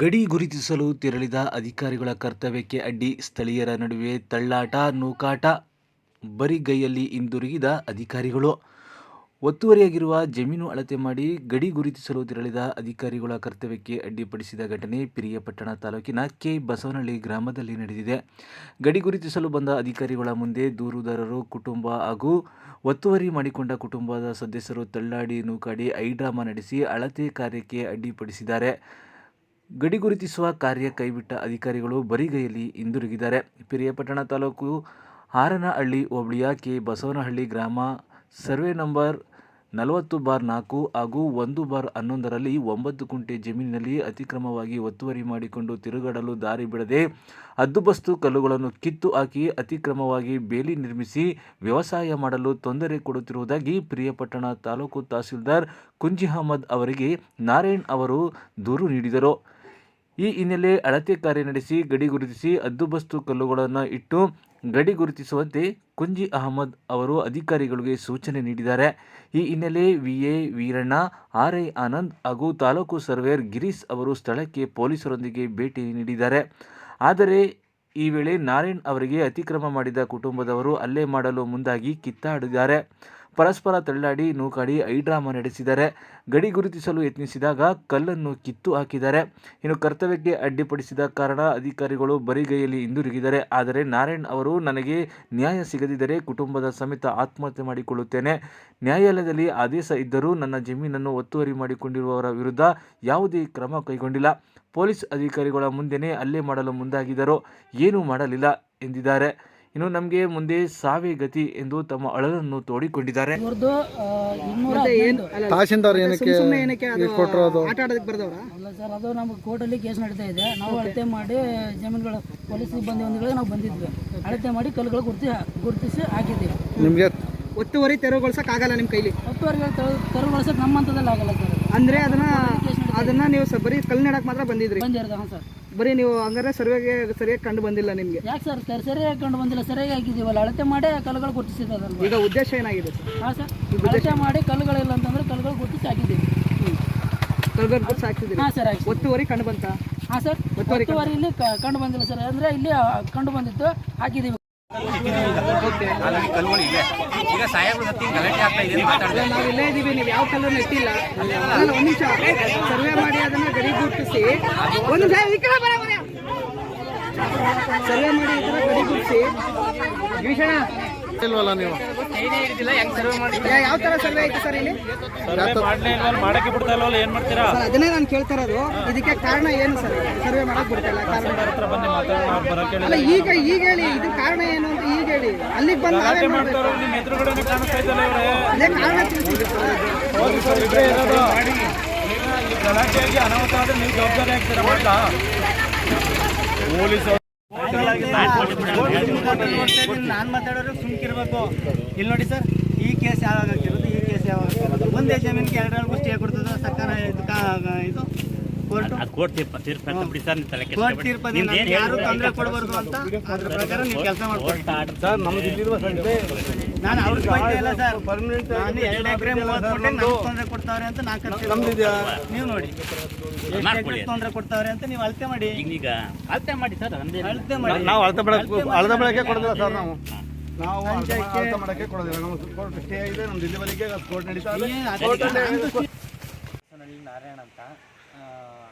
ಗಡಿ ಗುರುತಿಸಲು ತೆರಳಿದ ಅಧಿಕಾರಿಗಳ ಕರ್ತವ್ಯಕ್ಕೆ ಅಡ್ಡಿ ಸ್ಥಳೀಯರ ನಡುವೆ ತಳ್ಳಾಟ, ನೂಕಾಟ, ಬರಿಗೈಯಲ್ಲಿ ಹಿಂದಿರುಗಿದ ಅಧಿಕಾರಿಗಳು. ಒತ್ತುವರಿಯಾಗಿರುವ ಜಮೀನು ಅಳತೆ ಮಾಡಿ ಗಡಿ ಗುರುತಿಸಲು ತೆರಳಿದ ಅಧಿಕಾರಿಗಳ ಕರ್ತವ್ಯಕ್ಕೆ ಅಡ್ಡಿಪಡಿಸಿದ ಘಟನೆ ಪಿರಿಯಪಟ್ಟಣ ತಾಲೂಕಿನ ಕೆ. ಬಸವನಹಳ್ಳಿ ಗ್ರಾಮದಲ್ಲಿ ನಡೆದಿದೆ. ಗಡಿ ಗುರುತಿಸಲು ಬಂದ ಅಧಿಕಾರಿಗಳ ಮುಂದೆ ದೂರುದಾರರು, ಕುಟುಂಬ ಹಾಗೂ ಒತ್ತುವರಿ ಮಾಡಿಕೊಂಡ ಕುಟುಂಬದ ಸದಸ್ಯರು ತಳ್ಳಾಡಿ, ನೂಕಾಡಿ ಐಡ್ರಾಮಾ ನಡೆಸಿ ಅಳತೆ ಕಾರ್ಯಕ್ಕೆ ಅಡ್ಡಿಪಡಿಸಿದ್ದಾರೆ. ಗಡಿ ಗುರುತಿಸುವ ಕಾರ್ಯ ಕೈಬಿಟ್ಟ ಅಧಿಕಾರಿಗಳು ಬರಿಗೈಯಲ್ಲಿ ಹಿಂದಿರುಗಿದ್ದಾರೆ. ಪಿರಿಯಾಪಟ್ಟಣ ತಾಲೂಕು ಹಾರನಹಳ್ಳಿ ಹೋಬಳಿಯ ಕೆ. ಬಸವನಹಳ್ಳಿ ಗ್ರಾಮ ಸರ್ವೆ ನಂಬರ್ ನಲವತ್ತು ಬಾರ್ ನಾಲ್ಕು ಹಾಗೂ ಒಂದು ಬಾರ್ ಹನ್ನೊಂದರಲ್ಲಿ ಒಂಬತ್ತು ಕುಂಟೆ ಜಮೀನಿನಲ್ಲಿ ಅತಿಕ್ರಮವಾಗಿ ಒತ್ತುವರಿ ಮಾಡಿಕೊಂಡು ತಿರುಗಾಡಲು ದಾರಿ ಬಿಡದೆ ಹದ್ದುಬಸ್ತು ಕಲ್ಲುಗಳನ್ನು ಕಿತ್ತು ಹಾಕಿ ಅತಿಕ್ರಮವಾಗಿ ಬೇಲಿ ನಿರ್ಮಿಸಿ ವ್ಯವಸಾಯ ಮಾಡಲು ತೊಂದರೆ ಕೊಡುತ್ತಿರುವುದಾಗಿ ಪ್ರಿಯಪಟ್ಟಣ ತಾಲೂಕು ತಹಸೀಲ್ದಾರ್ ಕುಂಜಿ ಅಹಮದ್ ಅವರಿಗೆ ನಾರಾಯಣ್ ಅವರು ದೂರು ನೀಡಿದರು. ಈ ಹಿನ್ನೆಲೆ ಅಳತೆ ಕಾರ್ಯ ನಡೆಸಿ ಗಡಿ ಗುರುತಿಸಿ ಹದ್ದುಬಸ್ತು ಕಲ್ಲುಗಳನ್ನು ಇಟ್ಟು ಗಡಿ ಗುರುತಿಸುವಂತೆ ಕುಂಜಿ ಅಹಮದ್ ಅವರು ಅಧಿಕಾರಿಗಳಿಗೆ ಸೂಚನೆ ನೀಡಿದ್ದಾರೆ. ಈ ಹಿನ್ನೆಲೆ V A Veeranna R I Anand ಹಾಗೂ ತಾಲೂಕು ಸರ್ವೇರ್ ಗಿರೀಶ್ ಅವರು ಸ್ಥಳಕ್ಕೆ ಪೊಲೀಸರೊಂದಿಗೆ ಭೇಟಿ ನೀಡಿದ್ದಾರೆ. ಆದರೆ ಈ ವೇಳೆ ನಾರಾಯಣ್ ಅವರಿಗೆ ಅತಿಕ್ರಮ ಮಾಡಿದ ಕುಟುಂಬದವರು ಹಲ್ಲೆ ಮಾಡಲು ಮುಂದಾಗಿ ಕಿತ್ತಾಡಿದ್ದಾರೆ. ಪರಸ್ಪರ ತಳ್ಳಾಡಿ, ನೂಕಾಡಿ ಐಡ್ರಾಮಾ ನಡೆಸಿದ್ದಾರೆ ಗಡಿ ಗುರುತಿಸಲು ಯತ್ನಿಸಿದಾಗ ಕಲ್ಲನ್ನು ಕಿತ್ತು ಹಾಕಿದ್ದಾರೆ ಇನ್ನು ಕರ್ತವ್ಯಕ್ಕೆ ಅಡ್ಡಿಪಡಿಸಿದ ಕಾರಣ ಅಧಿಕಾರಿಗಳು ಬರಿಗೈಯಲ್ಲಿ ಹಿಂದಿರುಗಿದ್ದಾರೆ ಆದರೆ ನಾರಾಯಣ್ ಅವರು, ನನಗೆ ನ್ಯಾಯ ಸಿಗದಿದ್ದರೆ ಕುಟುಂಬದ ಸಮೇತ ಆತ್ಮಹತ್ಯೆ ಮಾಡಿಕೊಳ್ಳುತ್ತೇನೆ. ನ್ಯಾಯಾಲಯದಲ್ಲಿ ಆದೇಶ ಇದ್ದರೂ ನನ್ನ ಜಮೀನನ್ನು ಒತ್ತುವರಿ ಮಾಡಿಕೊಂಡಿರುವವರ ವಿರುದ್ಧ ಯಾವುದೇ ಕ್ರಮ ಕೈಗೊಂಡಿಲ್ಲ. ಪೊಲೀಸ್ ಅಧಿಕಾರಿಗಳ ಮುಂದೆನೇ ಹಲ್ಲೆ ಮಾಡಲು ಮುಂದಾಗಿದ್ದರು ಏನೂ ಮಾಡಲಿಲ್ಲ ಎಂದಿದ್ದಾರೆ. ಇನ್ನು ನಮಗೆ ಮುಂದೆ ಸಾವೇ ಗತಿ ಎಂದು ತಮ್ಮ ಅಳಲನ್ನು ತೋಡಿಕೊಂಡಿದ್ದಾರೆ. ಅಲ್ಲ ಏನಕ್ಕೆ ಏನಕ್ಕೆ ಅದು ಆಟ ಆಡೋದಕ್ಕೆ ಬರ್ದವ್ರ? ಅಲ್ಲ ಸರ್ ಅದು ನಮ್ಗೆ ಕೋರ್ಟಲ್ಲಿ ಕೇಸ್ ನಡೀತಾ ಇದೆ. ನಾವು ಅಳತೆ ಮಾಡಿ ಜಮೀನುಗಳು ಪೊಲೀಸ್ ಸಿಬ್ಬಂದಿಗಳಿಗೆ ನಾವು ಬಂದಿದ್ವಿ. ಅಳತೆ ಮಾಡಿ ಕಲ್ಲುಗಳು ಗುರುತಿ ಗುರುತಿಸಿ ಹಾಕಿದ್ದೀವಿ ನಿಮಗೆ? ಒತ್ತುವರಿ ತೆರವುಗೊಳಿಸಕ್ ಆಗಲ್ಲ ನಿಮ್ಮ ಕೈಲಿ? ಒತ್ತುವರಿ ತೆರವುಗೊಳಿಸಕ್ ನಮ್ಮ ಹಂತದಲ್ಲಿ ಆಗಲ್ಲ ಸರ್. ಅಂದ್ರೆ ಅದನ್ನ ಅದನ್ನ ನೀವು ಬರೀ ಕಲ್ ನೆಡಕ್ ಮಾತ್ರ ಬಂದಿದ್ರಿ? ಬಂದಿರೋದು ಹಾಂ ಸರ್. ಬರೀ ನೀವು ಹಂಗಾರೆ ಸರ್ವೆಗೆ ಸರಿಯಾಗಿ ಕಂಡು ಬಂದಿಲ್ಲ ನಿಮ್ಗೆ? ಯಾಕೆ ಸರ್ ಸರ್ ಸರಿಯಾಗಿ ಕಂಡು ಬಂದಿಲ್ಲ ಸರಿಯಾಗಿ ಹಾಕಿದ್ದೀವಲ್ಲ ಅಳತೆ ಮಾಡಿ ಕಲ್ಲುಗಳು ಗುರುತಿಸಿದ್ದಲ್ವ ಈಗ ಉದ್ದೇಶ ಏನಾಗಿದೆ ಸರ್? ಹಾಂ ಸರ್ ಅಳತೆ ಮಾಡಿ ಕಲ್ಲುಗಳಿಲ್ಲ ಅಂತಂದ್ರೆ ಕಲ್ಲುಗಳು ಗುರುತಿಸಿ ಹಾಕಿದ್ದೀವಿ. ಕಲ್ಲುಗಳು ಗುರುತಿಸಿ ಹಾಕಿದ್ದೀವಿ ಹಾಂ ಸರ್ ಒತ್ತುವರಿ ಕಂಡು ಬಂತ? ಹಾಂ ಸರ್ ಒತ್ತುವರಿ ಇಲ್ಲಿ ಕಂಡು ಬಂದಿಲ್ಲ ಸರ್ ಅಂದರೆ ಇಲ್ಲಿ ಕಂಡು ಬಂದಿತ್ತು ಹಾಕಿದ್ದೀವಿ. ಅಲ್ಲಿ ಕಲ್ಗಳು ಇದೆ. ಈಗ ಸಾಹೇಬ್ರ ಹತ್ತಿ ಗಲಾಟೆ ಆಗ್ತಾ ಇದೆ ಮಾತಾಡಿದೆ. ನಾವು ಇಲ್ಲೇ ಇದೀವಿ, ನೀವು ಯಾವ ಕಲ್ಲು ನೆಟ್ಟಿಲ್ಲ ಒಂದು ನಿಮಿಷ. ಸರ್ವೆ ಮಾಡಿ ಅದನ್ನ ಗಡಿ ಗುರುತಿಸಿ ಒಂದು ಈ ಕಡೆ ಬರ. ಸರ್ವೆ ಮಾಡಿ ಇದನ್ನ ಗಡಿ ಗುರುತಿಸಿ ಭೀಷಣ ಇಲ್ವಲ್ಲ ನೀವು? ಯಾ- ಯಾವ ತರ ಸರ್ವೆ ಐತೆ ಸರ್ ಇಲ್ಲಿ? ಮಾಡಕ್ಕೆ ಬಿಡ್ತಾ ಇಲ್ವಲ್ಲ ಏನ್ ಮಾಡ್ತೀರಾ? ಸರ್ ಅದನ್ನೇ ನಾನು ಕೇಳ್ತಾ ಇರೋದು. ಇದಕ್ಕೆ ಕಾರಣ ಏನು ಸರ್? ಸರ್ವೆ ಮಾಡಕ್ ಕಾರಣ ಅಲ್ಲ ಈಗ ಈಗ ಹೇಳಿ ಇದು ಕಾರಣ ಏನು ಅಂತ ಈಗ ಹೇಳಿ. ಅಲ್ಲಿಗೆ ಬಂದು ನಾವೇ ಮಾಡ್ತಾರೆ ಎದುರುಗಡೆ ಕಾಣಿಸ್ತಾ ಇದ್ದಲ್ಲ ಅದೇ ಕಾರಣ ಗಲಾಟೆಯಾಗಿ ಅನಾಹುತ ಆದ್ರೆ ನೀವು ಜವಾಬ್ದಾರಿ ಆಗ್ತೀರಾ ಪೊಲೀಸ್ ನಾನು ಮಾತಾಡೋರು ಸುಮ್ಕಿರ್ಬೇಕು ಇಲ್ಲಿ ನೋಡಿ ಸರ್ ಈ ಕೇಸ್ ಯಾವಾಗ ಆಗ್ತಿರೋದು ಈ ಕೇಸ್ ಯಾವಾಗ ಆಗ್ತಿರೋದು ಒಂದೇ ಜಮೀನಿಗೆ ಎರಡು ಸ್ಟೇ ಕೊಡ್ತದ ಸರ್ಕಾರ ಇದು ಕೋರ್ಟ್ ಕೋರ್ಟ್ ತೀರ್ಪ ತೀರ್ಪ ಬಿಡಿ ಸರ್ ತಲೆ ಕೋರ್ಟ್ ತೀರ್ಪು ಯಾರು ತೊಂದರೆ ಕೊಡಬಾರ್ದು ಅಂತ ಅದ್ರ ಪ್ರಕಾರ ನೀವು ಕೆಲಸ ಮಾಡ್ಕೊಳ್ಳಿ ಸರ್ ನಮ್ದು ಇಲ್ಲಿರುವ ಸಂತೆ ನಾನು ಅವ್ರಿಗೆ ಬಗ್ಗೆ ಇಲ್ಲ ಸರ್. ಪರ್ಮನೆಂಟ್ ನಾನು ಎರಡು ಎಕರೆ ಮೂವತ್ತು ಕೊಟ್ಟೆ ನಮ್ಗೆ ತೊಂದರೆ ಕೊಡ್ತಾವ್ರೆ ಅಂತ ನಾಲ್ಕು ನೀವು ನೋಡಿ. ಎಷ್ಟು ಎಕರೆ ತೊಂದರೆ ಕೊಡ್ತಾವ್ರೆ ಅಂತ ನೀವು ಅಳತೆ ಮಾಡಿ. ಈಗ ಅಳತೆ ಮಾಡಿ ಸರ್ ಅಳತೆ ಮಾಡಿ. ನಾವು ಅಳತೆ ಬೆಳಕು ಅಳತೆ ಬೆಳಕ್ಕೆ ಕೊಡೋದಿಲ್ಲ ಸರ್ ನಾವು. ನಾವು ಅಳತೆ ಮಾಡಕ್ಕೆ ಕೊಡೋದಿಲ್ಲ. ನಮ್ಮ ಕೋರ್ಟ್ ಸ್ಟೇ ಇದೆ. ನಮ್ದು ಇಲ್ಲಿವರೆಗೆ ಕೋರ್ಟ್ ನಡೀತಾ ಇದೆ. ನಾರಾಯಣ ಅಂತ.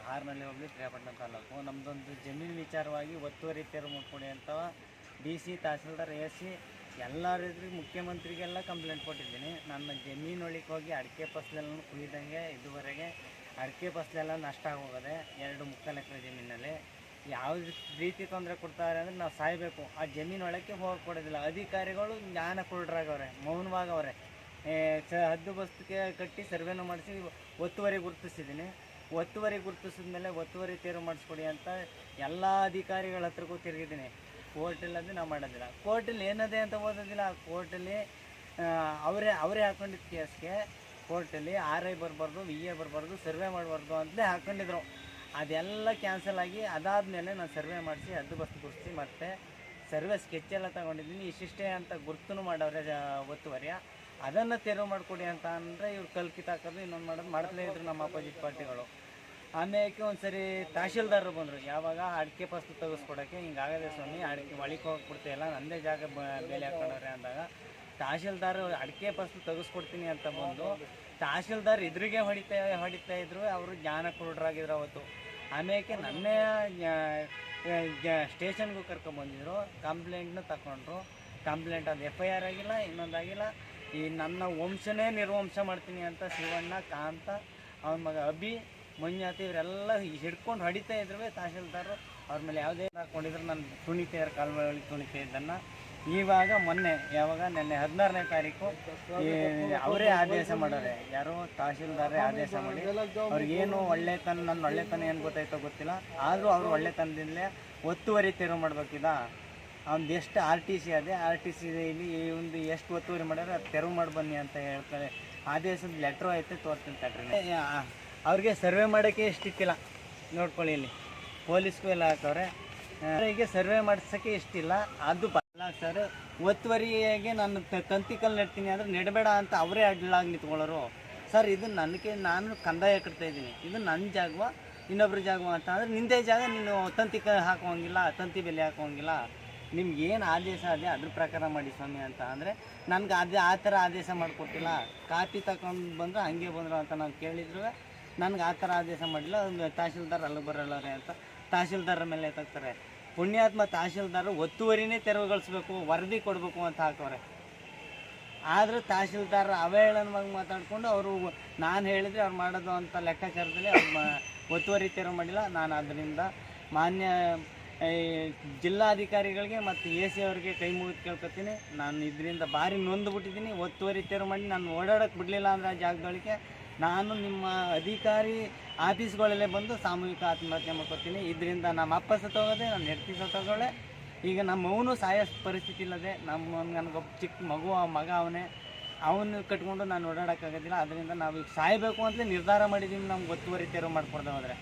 ಹಾರ್ನಳ್ಳಿ ಹೋಬಳಿ ಪ್ರಿಯಾಪಟ್ಟಣ ತಾಲೂಕು. ನಮ್ಮದೊಂದು ಜಮೀನು ವಿಚಾರವಾಗಿ ಒತ್ತುವರಿ ತೆರವು ಮಾಡ್ಕೊಡಿ ಅಂತ D C tahsildar A C ಎಲ್ಲರಿಗೂ ಮುಖ್ಯಮಂತ್ರಿಗೆಲ್ಲ ಕಂಪ್ಲೇಂಟ್ ಕೊಟ್ಟಿದ್ದೀನಿ. ನನ್ನ ಜಮೀನೊಳಗೆ ಹೋಗಿ ಅಡಿಕೆ ಫಸಲೆಲ್ಲ ಕುಯ್ದಂಗೆ ಇದುವರೆಗೆ ಅಡಿಕೆ ಫಸಲೆಲ್ಲ ನಷ್ಟ ಆಗೋಗದೆ. ಎರಡು ಮುಕ್ಕಾಲು ಎಕರೆ ಜಮೀನಲ್ಲಿ. ಯಾವ ರೀತಿ ತೊಂದರೆ ಕೊಡ್ತಾರೆ ಅಂದರೆ ನಾವು ಸಾಯಬೇಕು. ಆ ಜಮೀನೊಳಕ್ಕೆ ಹೋಗಿ ಕೊಡೋದಿಲ್ಲ. ಅಧಿಕಾರಿಗಳು ಜ್ಞಾನ ಕೊಡ್ರಾಗವ್ರೆ ಮೌನವಾಗವ್ರೆ ಸ, ಹದ್ದು ಬಸ್ತಿಗೆ ಕಟ್ಟಿ ಸರ್ವೆನೂ ಮಾಡಿಸಿ ಒತ್ತುವರಿ ಗುರುತಿಸಿದ್ದೀನಿ. ಒತ್ತುವರಿ ಗುರುತಿಸಿದ ಮೇಲೆ ಒತ್ತುವರಿ ತೇರು ಮಾಡಿಸ್ಕೊಡಿ ಅಂತ ಎಲ್ಲ ಅಧಿಕಾರಿಗಳ ಹತ್ರಕ್ಕೂ ತಿರುಗಿದ್ದೀನಿ. ಕೋರ್ಟಲ್ಲಿ ನಾವು ಮಾಡೋದಿಲ್ಲ ಕೋರ್ಟಲ್ಲಿ ಏನದೆ ಅಂತ ಓದೋದಿಲ್ಲ. ಕೋರ್ಟಲ್ಲಿ ಅವರೇ ಅವರೇ ಹಾಕೊಂಡಿದ್ದ ಕೇಸ್ಗೆ ಕೋರ್ಟಲ್ಲಿ ಆರ್ ಐ ಬರಬಾರ್ದು, ವಿ ಎ ಬರಬಾರ್ದು, ಸರ್ವೆ ಮಾಡಬಾರ್ದು ಅಂತಲೇ ಹಾಕೊಂಡಿದ್ರು. ಅದೆಲ್ಲ ಕ್ಯಾನ್ಸಲ್ ಆಗಿ ಅದಾದಮೇಲೆ ನಾನು ಸರ್ವೆ ಮಾಡಿಸಿ ಅದು ಬಸ್ ಗುರುತಿಸಿ ಮತ್ತೆ ಸರ್ವೆ ಸ್ಕೆಚ್ ಎಲ್ಲ ತಗೊಂಡಿದ್ದೀನಿ. ಇಷ್ಟಿಷ್ಟೇ ಅಂತ ಗುರ್ತೂ ಮಾಡವ್ರೆ ಒತ್ತುವರಿಯ. ಅದನ್ನು ತೆರವು ಮಾಡಿಕೊಡಿ ಅಂತ ಅಂದರೆ ಇವ್ರು ಕಲ್ಕಿತ್ ಕಿತ್ತಾಕೋದು ಇನ್ನೊಂದು ಮಾಡೋದು ಮಾಡ್ತಲೇ ಇದ್ರು ನಮ್ಮ ಅಪೋಸಿಟ್ ಪಾರ್ಟಿಗಳು. ಆಮೇಲೆ ಒಂದ್ಸರಿ ತಹಶೀಲ್ದಾರರು ಬಂದರು. ಯಾವಾಗ ಅಡಿಕೆ ಫಸ್ಲು ತೆಗೆಸ್ಕೊಡೋಕ್ಕೆ ಹಿಂಗಾಗದೆ ಸ್ವಾಮಿ, ಅಡಿಕೆ ಒಳಿಗೆ ಹೋಗ್ಬಿಡ್ತೀಯಲ್ಲ ನಂದೇ ಜಾಗ ಬೇಲಿ ಹಾಕೊಂಡವ್ರೆ ಅಂದಾಗ ತಹಶೀಲ್ದಾರ್ ಅಡಿಕೆ ಫಸ್ಲು ತೆಗೆಸ್ಕೊಡ್ತೀನಿ ಅಂತ ಬಂದು ತಹಶೀಲ್ದಾರ್ ಇದ್ರಿಗೆ ಹೊಡಿತಾ ಹೊಡಿತಾ ಇದ್ರು. ಅವರು ಜ್ಞಾನ ಕುರುಡ್ರಾಗಿದ್ರು ಅವತ್ತು. ಆಮೇಲೆ ನನ್ನೇ ಸ್ಟೇಷನ್ಗೂ ಕರ್ಕೊಂಬಂದಿದ್ರು. ಕಂಪ್ಲೇಂಟ್ನು ತಗೊಂಡ್ರು ಕಂಪ್ಲೇಂಟ್ ಅದು ಎಫ್ ಐ ಆರ್ ಆಗಿಲ್ಲ, ಇನ್ನೊಂದಾಗಿಲ್ಲ. ಈ ನನ್ನ ವಂಶನೇ ನಿರ್ವಂಶ ಮಾಡ್ತೀನಿ ಅಂತ ಶಿವಣ್ಣ, ಕಾಂತ, ಅವನ ಮಗ ಅಭಿ ಮಂಜಾತಿ ಇವರೆಲ್ಲ ಹಿಡ್ಕೊಂಡು ಹೊಡಿತಾ ಇದ್ರು ತಹಶೀಲ್ದಾರು. ಅವ್ರ ಮೇಲೆ ಯಾವುದೇ ಹಾಕೊಂಡಿದ್ರು ನಾನು ತುಣಿತಾ ಇರೋ ಕಾಲ್ಮಳಿ ತುಣಿತಾ ಇದ್ದನ್ನು ಇವಾಗ ಮೊನ್ನೆ, ಯಾವಾಗ ನಿನ್ನೆ ಹದಿನಾರನೇ ತಾರೀಕು ಈ ಅವರೇ ಆದೇಶ ಮಾಡೋರೆ ಯಾರೋ ತಹಶೀಲ್ದಾರೇ ಆದೇಶ ಮಾಡಿ. ಅವ್ರಿಗೇನು ಒಳ್ಳೆತನ ನನ್ನ ಒಳ್ಳೆತನ ಏನು ಗೊತ್ತಾಯ್ತೋ ಗೊತ್ತಿಲ್ಲ. ಆದರೂ ಅವರು ಒಳ್ಳೆತನದಿಂದಲೇ ಒತ್ತುವರಿ ತೆರವು ಮಾಡ್ಬೇಕಿದ? ಅವ್ನು ಎಷ್ಟು ಆರ್ ಟಿ ಸಿ ಅದೇ. ಆರ್ ಟಿ ಸಿ ಇಲ್ಲಿ ಒಂದು ಎಷ್ಟು ಒತ್ತುವರಿ ಮಾಡ್ಯಾರ ಅದು ತೆರವು ಮಾಡಿ ಬನ್ನಿ ಅಂತ ಹೇಳ್ತಾರೆ. ಆದೇಶದ ಲೆಟ್ರು ಐತೆ ತೋರ್ತೀನಿ ತಡ್ರಿ. ಅವ್ರಿಗೆ ಸರ್ವೆ ಮಾಡೋಕ್ಕೆ ಎಷ್ಟಿತ್ತಿಲ್ಲ ನೋಡ್ಕೊಳ್ಳಿ ಇಲ್ಲಿ. ಪೊಲೀಸ್ಗೂ ಎಲ್ಲ ಹಾಕವ್ರೆ. ಈಗ ಸರ್ವೆ ಮಾಡಿಸೋಕ್ಕೆ ಇಷ್ಟಿಲ್ಲ ಅದು ಬಲ್ಲ ಸರ್, ಒತ್ತುವರಿಯಾಗಿ ನಾನು ತಂತಿ ಕಲ್ಲು ನೆಡ್ತೀನಿ ಅಂದ್ರೆ ನೆಡಬೇಡ ಅಂತ ಅವರೇ ಅಡ್ಲಾಗಿ ನಿಂತ್ಕೊಳ್ಳೋರು ಸರ್, ಇದು ನನಗೆ ನಾನು ಕಂದಾಯ ಕಟ್ತಾ ಇದ್ದೀನಿ. ಇದು ನನ್ನ ಜಾಗವ ಇನ್ನೊಬ್ರ ಜಾಗವ ಅಂತ ಅಂದರೆ ನಿಂದೇ ಜಾಗ, ನೀನು ತಂತಿ ಕ ಹಾಕೋಂಗಿಲ್ಲ ತಂತಿ ಬೆಲೆ ಹಾಕೋಂಗಿಲ್ಲ ನಿಮ್ಗೆ ಏನು ಆದೇಶ ಅದೇ ಅದ್ರ ಪ್ರಕಾರ ಮಾಡಿ ಸ್ವಾಮಿ ಅಂತ ಅಂದರೆ ನನಗೆ ಅದೇ ಆ ಥರ ಆದೇಶ ಮಾಡಿಕೊಟ್ಟಿಲ್ಲ. ಕಾಪಿ ತಗೊಂಡು ಬಂದ್ರೆ ಹಂಗೆ ಬಂದರು ಅಂತ ನಾವು ಕೇಳಿದ್ರು. ನನಗೆ ಆ ಥರ ಆದೇಶ ಮಾಡಿಲ್ಲ ತಹಶೀಲ್ದಾರ್ ಅಲ್ಲಿ ಬರಲ್ಲವ್ರೆ ಅಂತ. ತಹಶೀಲ್ದಾರ ಮೇಲೆ ತಗ್ತಾರೆ ಪುಣ್ಯಾತ್ಮ ತಹಶೀಲ್ದಾರ್ ಒತ್ತುವರಿನೇ ತೆರವುಗೊಳಿಸ್ಬೇಕು, ವರದಿ ಕೊಡಬೇಕು ಅಂತ ಹಾಕವ್ರೆ. ಆದರೂ ತಹಶೀಲ್ದಾರ್ ಅವಹೇಳನವಾಗಿ ಮಾತಾಡಿಕೊಂಡು ಅವರು, ನಾನು ಹೇಳಿದರೆ ಅವ್ರು ಮಾಡೋದು ಅಂತ ಲೆಕ್ಕಾಚಾರದಲ್ಲಿ ಅವ್ರು ಒತ್ತುವರಿ ತೆರವು ಮಾಡಿಲ್ಲ. ನಾನು ಅದರಿಂದ ಮಾನ್ಯ ಜಿಲ್ಲಾಧಿಕಾರಿಗಳಿಗೆ ಮತ್ತು ಎ ಸಿ ಅವರಿಗೆ ಕೈ ಮುಗಿದು ಕೇಳ್ಕೊತೀನಿ. ನಾನು ಇದರಿಂದ ಭಾರಿ ನೊಂದುಬಿಟ್ಟಿದ್ದೀನಿ. ಒತ್ತುವರಿ ತೆರವು ಮಾಡಿ, ನಾನು ಓಡಾಡೋಕ್ಕೆ ಬಿಡಲಿಲ್ಲ ಅಂದರೆ ಆ ಜಾಗದೊಳಗೆ ನಾನು ನಿಮ್ಮ ಅಧಿಕಾರಿ ಆಫೀಸ್ಗಳಲ್ಲೇ ಬಂದು ಸಾಮೂಹಿಕ ಆತ್ಮಹತ್ಯೆ ಮಾಡ್ಕೊತೀನಿ. ಇದರಿಂದ ನಮ್ಮ ಅಪ್ಪ ಸತ್ತೋಗೋದೆ ನನ್ನ ಹೆಂಡತಿ ಸತ್ತೋಗೋಳೆ ಈಗ ನಮ್ಮ ಅವನು ಸಾಯೋ ಪರಿಸ್ಥಿತಿ ಇಲ್ಲದೆ ನಮ್ಮ ನನಗೊಬ್ಬ ಚಿಕ್ಕ ಮಗು ಮಗ ಅವನೇ. ಅವನು ಕಟ್ಕೊಂಡು ನಾನು ಓಡಾಡೋಕ್ಕಾಗೋದಿಲ್ಲ. ಅದರಿಂದ ನಾವು ಈಗ ಸಾಯಬೇಕು ಅಂತಲೇ ನಿರ್ಧಾರ ಮಾಡಿದ್ದೀನಿ ನಮ್ಗೆ ಗೊತ್ತುವರಿ ತೆರವು ಮಾಡ್ಕೊಡ್ದೆ ಹೋದರೆ.